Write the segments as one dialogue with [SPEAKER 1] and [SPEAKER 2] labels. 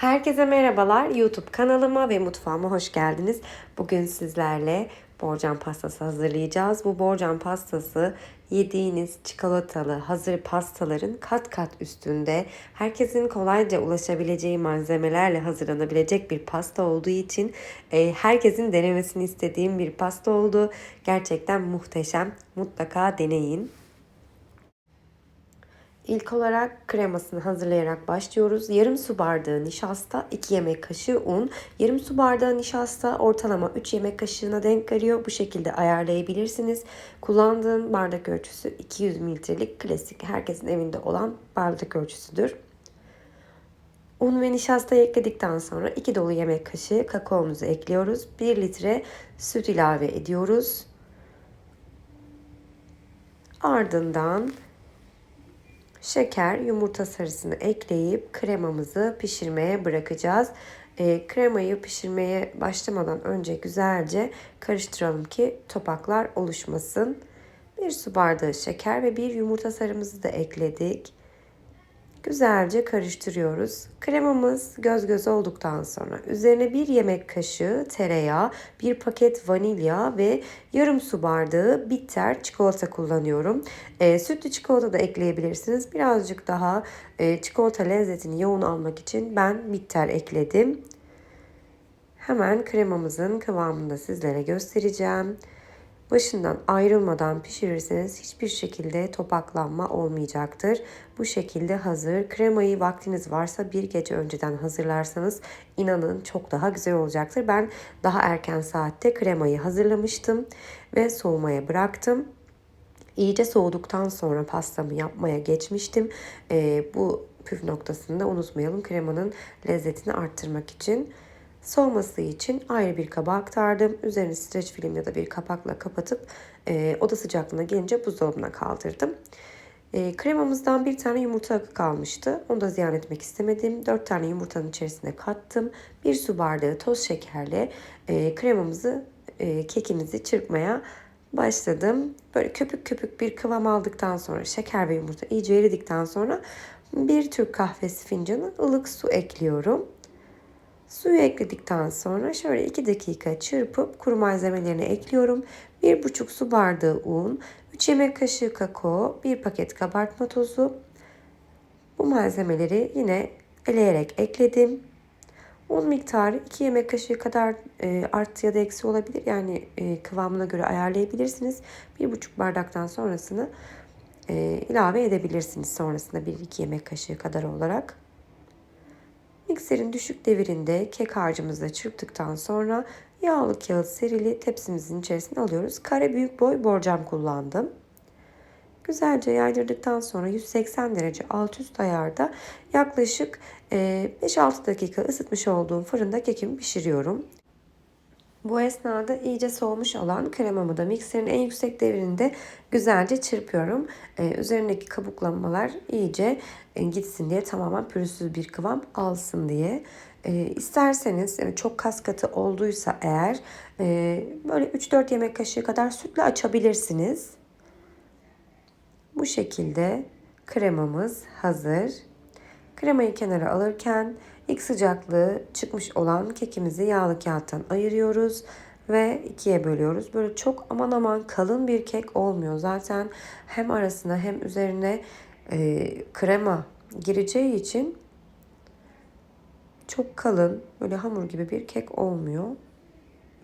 [SPEAKER 1] Herkese merhabalar. YouTube kanalıma ve mutfağıma hoş geldiniz. Bugün sizlerle borcam pastası hazırlayacağız. Bu borcam pastası yediğiniz çikolatalı hazır pastaların kat kat üstünde herkesin kolayca ulaşabileceği malzemelerle hazırlanabilecek bir pasta olduğu için e, herkesin denemesini istediğim bir pasta oldu. Gerçekten muhteşem. Mutlaka deneyin. İlk olarak kremasını hazırlayarak başlıyoruz. Yarım su bardağı nişasta, 2 yemek kaşığı un. Yarım su bardağı nişasta ortalama 3 yemek kaşığına denk geliyor. Bu şekilde ayarlayabilirsiniz. Kullandığım bardak ölçüsü 200 mililitrelik klasik herkesin evinde olan bardak ölçüsüdür. Un ve nişastayı ekledikten sonra 2 dolu yemek kaşığı kakaomuzu ekliyoruz. 1 litre süt ilave ediyoruz. Ardından şeker, yumurta sarısını ekleyip kremamızı pişirmeye bırakacağız. E, kremayı pişirmeye başlamadan önce güzelce karıştıralım ki topaklar oluşmasın. Bir su bardağı şeker ve bir yumurta sarımızı da ekledik. Güzelce karıştırıyoruz. Kremamız göz göz olduktan sonra üzerine bir yemek kaşığı tereyağı, bir paket vanilya ve yarım su bardağı bitter çikolata kullanıyorum. E, sütlü çikolata da ekleyebilirsiniz. Birazcık daha e, çikolata lezzetini yoğun almak için ben bitter ekledim. Hemen kremamızın kıvamını da sizlere göstereceğim. Başından ayrılmadan pişirirseniz hiçbir şekilde topaklanma olmayacaktır. Bu şekilde hazır. Kremayı vaktiniz varsa bir gece önceden hazırlarsanız inanın çok daha güzel olacaktır. Ben daha erken saatte kremayı hazırlamıştım ve soğumaya bıraktım. İyice soğuduktan sonra pastamı yapmaya geçmiştim. Ee, bu püf noktasını da unutmayalım kremanın lezzetini arttırmak için. Soğuması için ayrı bir kaba aktardım. Üzerini streç film ya da bir kapakla kapatıp e, oda sıcaklığına gelince buzdolabına kaldırdım. E, kremamızdan bir tane yumurta akı kalmıştı. Onu da ziyan etmek istemedim. Dört tane yumurtanın içerisine kattım. Bir su bardağı toz şekerle e, kremamızı, e, kekimizi çırpmaya başladım. Böyle köpük köpük bir kıvam aldıktan sonra şeker ve yumurta iyice eridikten sonra bir Türk kahvesi fincanı ılık su ekliyorum. Suyu ekledikten sonra şöyle 2 dakika çırpıp kuru malzemelerini ekliyorum. 1,5 su bardağı un, 3 yemek kaşığı kakao, 1 paket kabartma tozu. Bu malzemeleri yine eleyerek ekledim. Un miktarı 2 yemek kaşığı kadar e, arttı ya da eksi olabilir. Yani e, kıvamına göre ayarlayabilirsiniz. 1,5 bardaktan sonrasını e, ilave edebilirsiniz. Sonrasında 1-2 yemek kaşığı kadar olarak. Mikserin düşük devirinde kek harcımızla çırptıktan sonra yağlı kağıt serili tepsimizin içerisine alıyoruz. Kare büyük boy borcam kullandım. Güzelce yaydırdıktan sonra 180 derece alt üst ayarda yaklaşık 5-6 dakika ısıtmış olduğum fırında kekimi pişiriyorum. Bu esnada iyice soğumuş olan kremamı da mikserin en yüksek devirinde güzelce çırpıyorum. Ee, üzerindeki kabuklanmalar iyice e, gitsin diye tamamen pürüzsüz bir kıvam alsın diye. E, isterseniz yani çok kas katı olduysa eğer e, böyle 3-4 yemek kaşığı kadar sütle açabilirsiniz. Bu şekilde kremamız hazır. Kremayı kenara alırken ilk sıcaklığı çıkmış olan kekimizi yağlı kağıttan ayırıyoruz ve ikiye bölüyoruz. Böyle çok aman aman kalın bir kek olmuyor. Zaten hem arasına hem üzerine e, krema gireceği için çok kalın böyle hamur gibi bir kek olmuyor.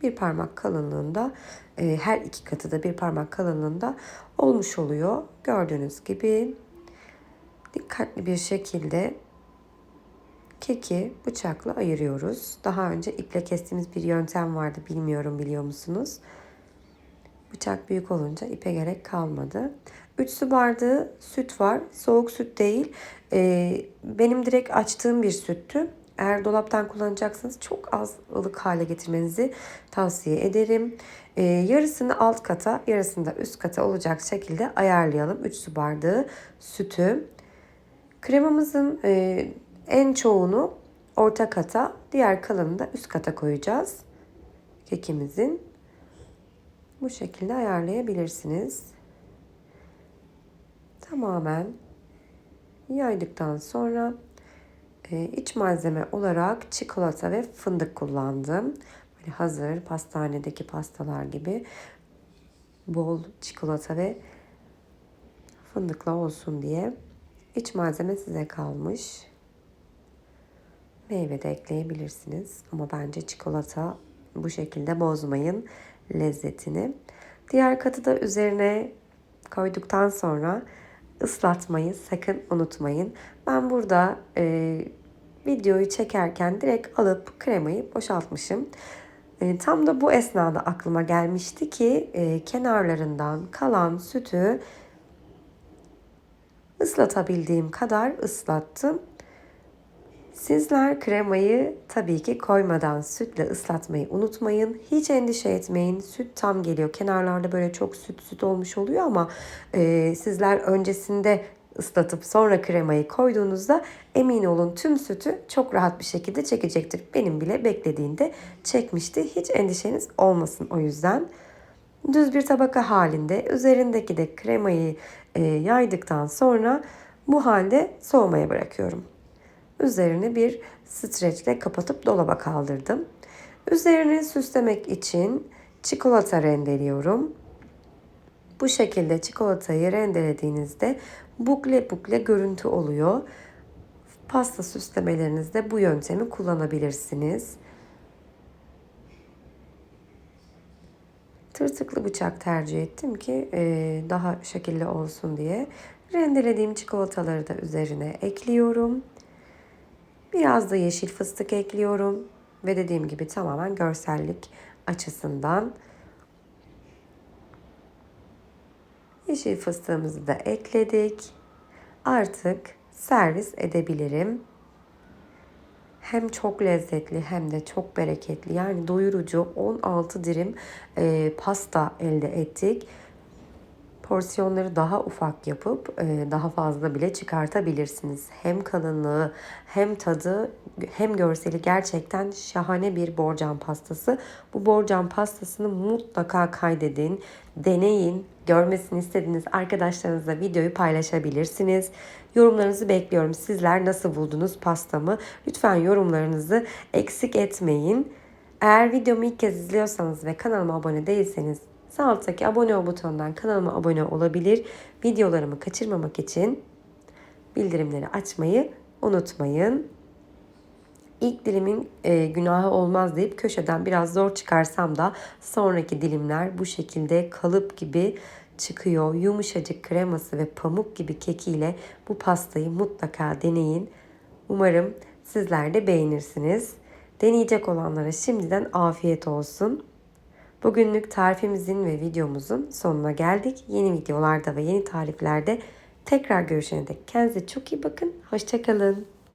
[SPEAKER 1] Bir parmak kalınlığında e, her iki katı da bir parmak kalınlığında olmuş oluyor. Gördüğünüz gibi dikkatli bir şekilde keki bıçakla ayırıyoruz. Daha önce iple kestiğimiz bir yöntem vardı. Bilmiyorum biliyor musunuz? Bıçak büyük olunca ipe gerek kalmadı. 3 su bardağı süt var. Soğuk süt değil. Ee, benim direkt açtığım bir süttü. Eğer dolaptan kullanacaksınız çok az ılık hale getirmenizi tavsiye ederim. Ee, yarısını alt kata, yarısını da üst kata olacak şekilde ayarlayalım. 3 su bardağı sütü. Kremamızın e, en çoğunu orta kata, diğer kalanını da üst kata koyacağız. Kekimizin. Bu şekilde ayarlayabilirsiniz. Tamamen yaydıktan sonra Ee, iç malzeme olarak çikolata ve fındık kullandım. Böyle hazır pastanedeki pastalar gibi bol çikolata ve fındıkla olsun diye. İç malzeme size kalmış. Meyve de ekleyebilirsiniz ama bence çikolata bu şekilde bozmayın lezzetini. Diğer katı da üzerine koyduktan sonra ıslatmayı sakın unutmayın. Ben burada e, videoyu çekerken direkt alıp kremayı boşaltmışım. E, tam da bu esnada aklıma gelmişti ki e, kenarlarından kalan sütü ıslatabildiğim kadar ıslattım. Sizler kremayı tabii ki koymadan sütle ıslatmayı unutmayın. Hiç endişe etmeyin. Süt tam geliyor. Kenarlarda böyle çok süt süt olmuş oluyor ama e, sizler öncesinde ıslatıp sonra kremayı koyduğunuzda emin olun tüm sütü çok rahat bir şekilde çekecektir. Benim bile beklediğinde çekmişti. Hiç endişeniz olmasın o yüzden. Düz bir tabaka halinde üzerindeki de kremayı e, yaydıktan sonra bu halde soğumaya bırakıyorum. Üzerini bir streçle kapatıp dolaba kaldırdım. Üzerini süslemek için çikolata rendeliyorum. Bu şekilde çikolatayı rendelediğinizde bukle bukle görüntü oluyor. Pasta süslemelerinizde bu yöntemi kullanabilirsiniz. Tırtıklı bıçak tercih ettim ki daha şekilli olsun diye. Rendelediğim çikolataları da üzerine ekliyorum. Biraz da yeşil fıstık ekliyorum. Ve dediğim gibi tamamen görsellik açısından yeşil fıstığımızı da ekledik. Artık servis edebilirim. Hem çok lezzetli hem de çok bereketli yani doyurucu 16 dirim e, pasta elde ettik porsiyonları daha ufak yapıp e, daha fazla bile çıkartabilirsiniz. Hem kalınlığı hem tadı hem görseli gerçekten şahane bir borcam pastası. Bu borcam pastasını mutlaka kaydedin, deneyin. Görmesini istediğiniz arkadaşlarınızla videoyu paylaşabilirsiniz. Yorumlarınızı bekliyorum. Sizler nasıl buldunuz pastamı? Lütfen yorumlarınızı eksik etmeyin. Eğer videomu ilk kez izliyorsanız ve kanalıma abone değilseniz Sağ alttaki abone ol butonundan kanalıma abone olabilir. Videolarımı kaçırmamak için bildirimleri açmayı unutmayın. İlk dilimin e, günahı olmaz deyip köşeden biraz zor çıkarsam da sonraki dilimler bu şekilde kalıp gibi çıkıyor. Yumuşacık kreması ve pamuk gibi kekiyle bu pastayı mutlaka deneyin. Umarım sizler de beğenirsiniz. Deneyecek olanlara şimdiden afiyet olsun. Bugünlük tarifimizin ve videomuzun sonuna geldik. Yeni videolarda ve yeni tariflerde tekrar görüşene dek kendinize çok iyi bakın. Hoşçakalın.